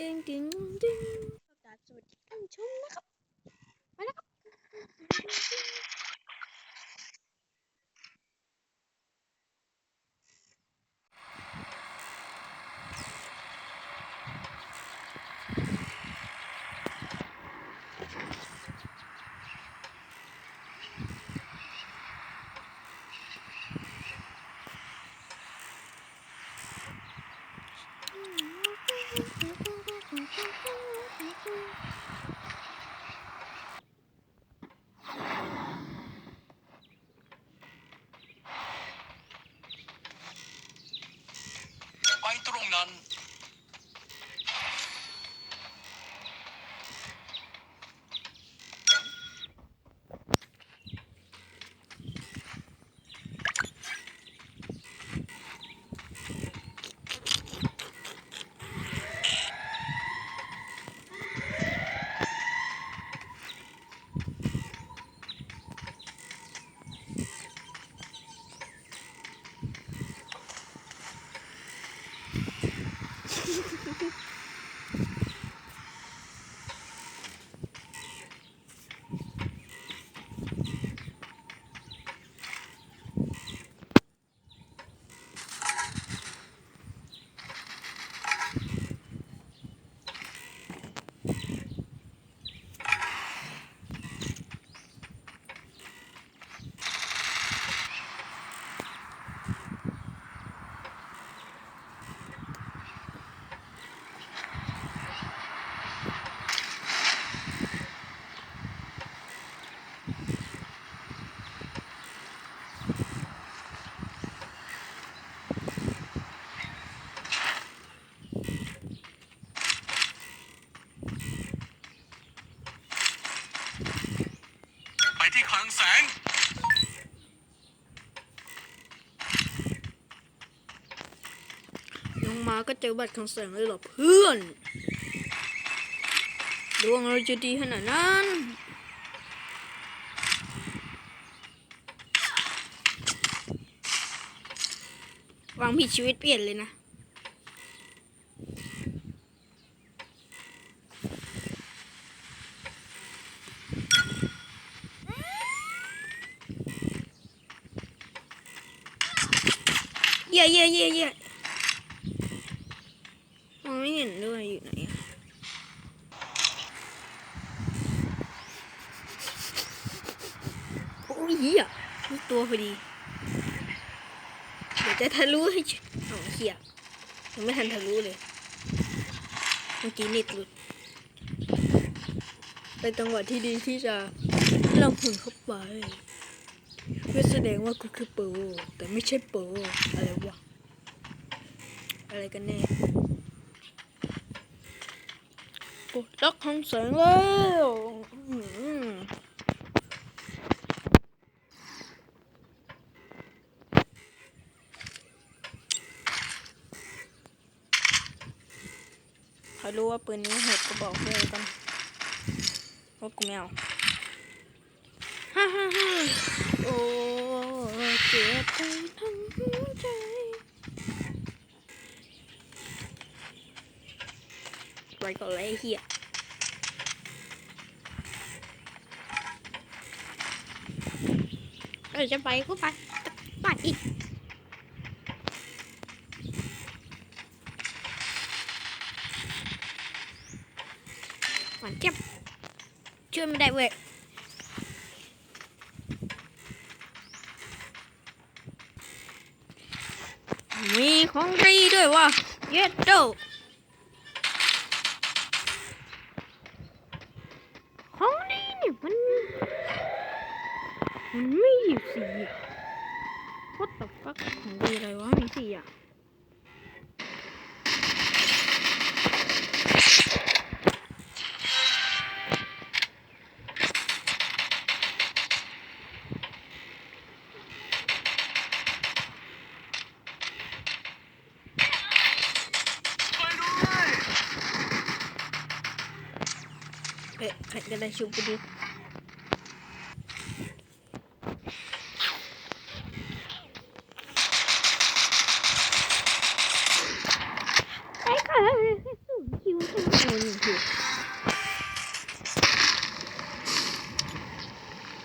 ดึงดึงดึงสวัสดีท่านชมนะครับมาแล้วครับ ไปที่คลังแสง ลงมาก็เจอบัตรคำสั่งเลยเหรอเพื่อน ดวงเราจะดีขนาดนั้นวางผิดชีวิตเปลี่ยนเลยนะ ยเยเยเยมองไม่เห็นด้วยอยู่ไหนอะโอ้ยเหี้ยมีตัวพอดี เดี๋ยวจะทะลุให้ชเอาเหี้ยยังไม่ทันทะลุเลย เมื่อกี้น็ตหลุด เป็นจังหวะที่ดีที่จะลำหุ่นเข้าไป เพื่อแสดงว่ากูคือโปรแต่ไม่ใช่โปรอะไรวะ อะไรกันแน่ปลดล็อกคำแสงแล้วอื้อหือใครรู้ว่าปืนนี้โหดก็บอกเลยกันว่ากูไม่เอาฮ่าฮ่าฮ่า โอ้เจ็บไปทั้งหัวใจไปก่อนเลยเฮียเออจะไปก็ไปไปอีกหวานเจ็บช่วยไม่ได้เว้ยมี ของดีด้วยว่ะเย็ดโดของดีเนี่ยมัน มันไม่หยิบสีอะ What the fuck ของดีอะไรวะมีสีอะ Evet arkadaşlar bu değil.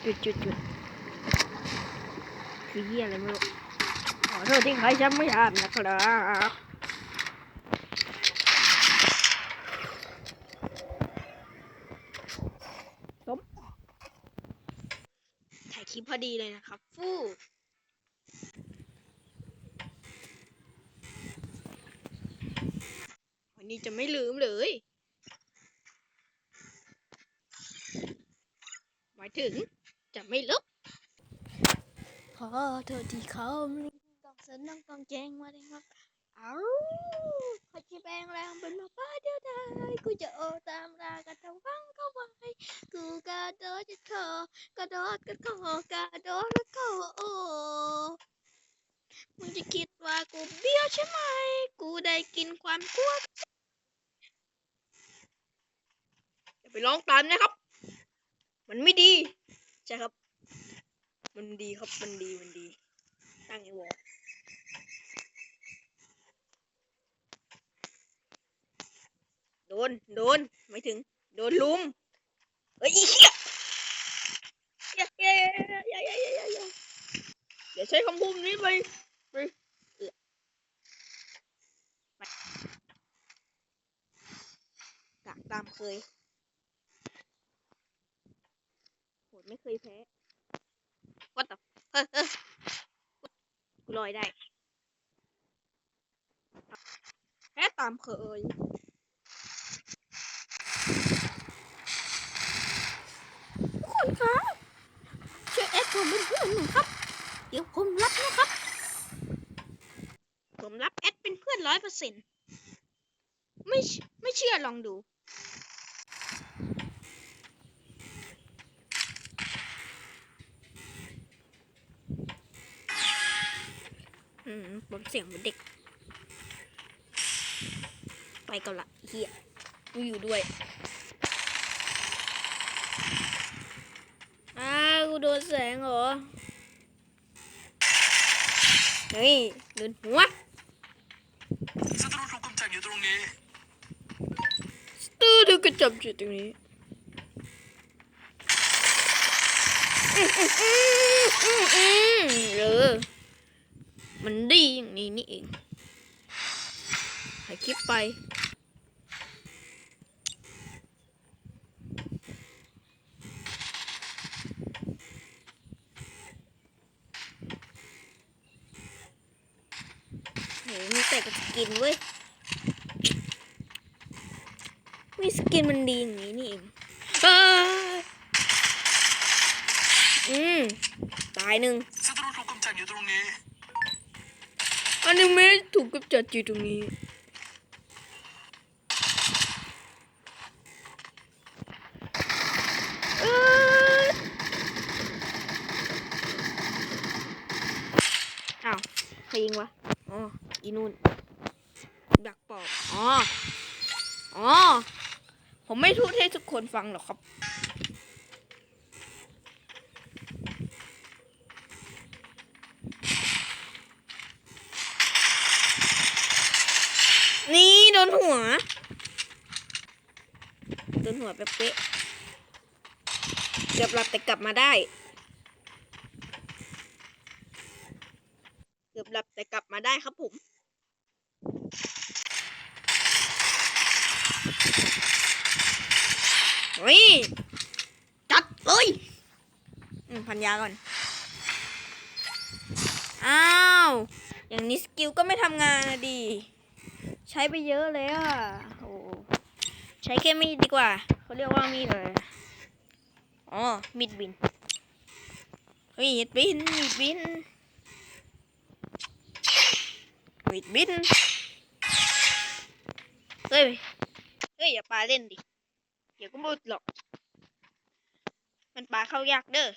จุดจุดจุดคือเยี่ยอะไรไม่รู้ขอโทษที่ใครฉันไม่ทำนะครับ พอดีเลยนะครับ ฟู่วันนี้จะไม่ลืมเลย หมายถึงจะไม่ลบขอโทษที่เขาไม่ต้องสนองต้องแจ้งมาเลยครับ เอาขอที่แปลงแรงเป็นมาป้าเดียวได้กูจะโอตามรากระทงฟังเข้าไว้กูกระโดดจะขอกระโดดกระขอกระโดดกระขอโอมึงจะคิดว่ากูเบี้ยวใช่ไหม กูได้กินความกลัวอย่าไปร้องตามนะครับ มันไม่ดีใช่ครับ มันดีครับ มันดี มันดี ตั้งไอ้วอ โดน โดน ไม่ถึง โดนลุมเฮ้ยเย้เย้เย้เย้เย้เย้เยดี๋ยวใช้คำพูดนี้ไปเปดัเตามเคยโหเไม่เคยแพ้วัดต่อเฮ้ยเฮ้ยกูลอยได้แพ้ตามเคย เซนไม่ไม่เชื่อลองดู อืมผมเสียงเหมือนเด็ก ไปก่อนละเฮียกูอยู่ด้วย อ้าวกูโดนแสงเหรอ เฮ้ยโดนหัว ศัตรูถูกกำจัดอยู่ตรงนี้ ตู้ดูกระ จบจุดตรงนี้อืมอืมอืมอืมอืมเออมันดีอย่างนี้นี่เองถ่ายคลิปไปโหมีแต่กับกินเว้ย มีสกินมันดีอย่างนี้นี่เองเอ้ยอืมตายหนึ่งศัตรูถูกกำจัดอยู่ตรงนี้อันหนึงไม่ได้ถูกกับจัดอยู่ตรงนี้เอ้ยอ้าวใครยิงวะ อ๋อ อีนู่นดักปอกอ๋อ อ๋อ ผมไม่พูดให้ทุกคนฟังหรอกครับ นี่โดนหัว โดนหัวเป๊ะๆเกือบหลับแต่กลับมาได้ เกือบหลับแต่กลับมาได้ครับผม เฮ้ยจัดเลยพันยาก่อน อ้าว อย่างนี้สกิลก็ไม่ทำงานนะดี ใช้ไปเยอะเลยอะโอ้ใช้แค่มีดดีกว่า เขาเรียกว่ามีดอะไรนะอ๋อ มีดบิน มีดบิน มีดบิน มีดบิน เฮ้ย เฮ้ย อย่าปาเล่นดิ เดี๋ยวก็มุดหรอก มันปาเข้ายากเด้อ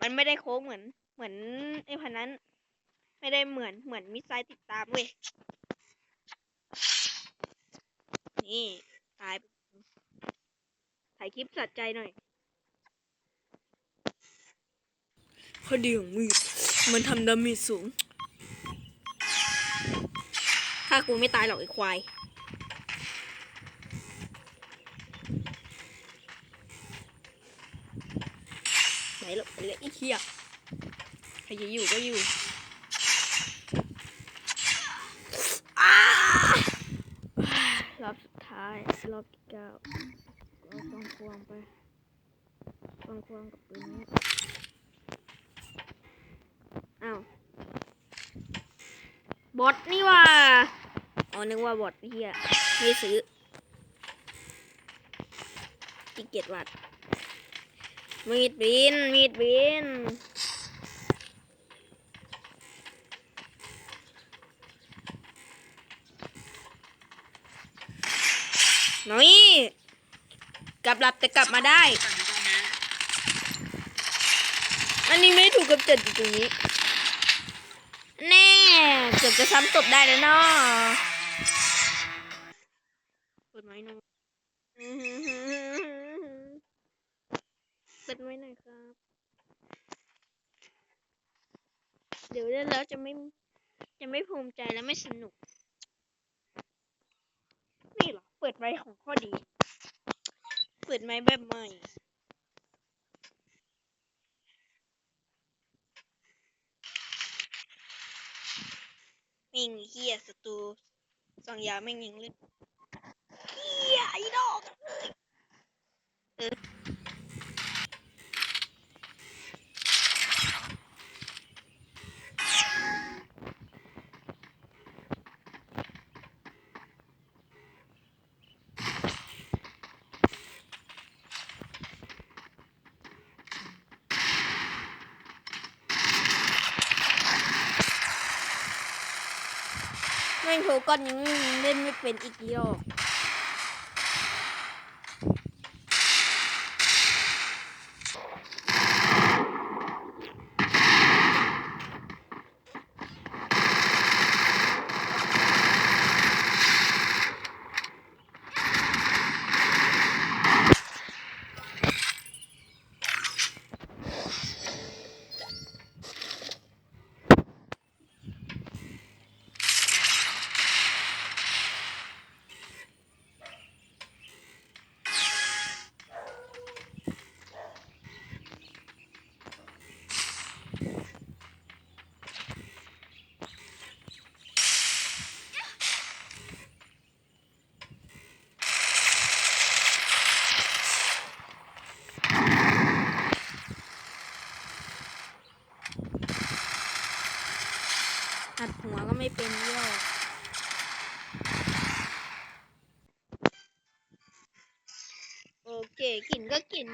มันไม่ได้โค้งเหมือน เหมือนไอ้พันนั้น ไม่ได้เหมือนเหมือนมิสไซล์ติดตามเว้ย นี่ตายถ่ายคลิปสัใจหน่อยข้อดีของมีดมันทำดาเมจสูง ถ้ากูไม่ตายหรอกไอ้ควาย อ หลบไป เหี้ยใครจะอยู่ก็อยู่อารอบสุดท้ายรอบที่เก้าเอาควงควงไปควงควงกับปืนนี้อ้าวบอทนี่ว่าอ๋อนึกว่าบอทเฮียไม่ซื้อขี้เกียจวัด มีดบิน มีดบินน้อย กลับหลับแต่กลับมาได้ อันนี้ไม่ถูกกับจัดอยู่ตรงนี้ แน่เกือบจะซ้ำตบได้แล้วเนาะ เปิดไม้หน่อยครับ เดี๋ยวเล่นแล้วจะไม่จะไม่ภูมิใจและไม่สนุก นี่เหรอ เปิดไม้ของข้อดี เปิดไม้แบบใหม่มิงเฮียศัตรูสองยาไม่ยิงเลยเฮียไอ้ดอกเออ แม่งโทรก้อนยังเล่นไม่เป็นอีกดอก Gherkin.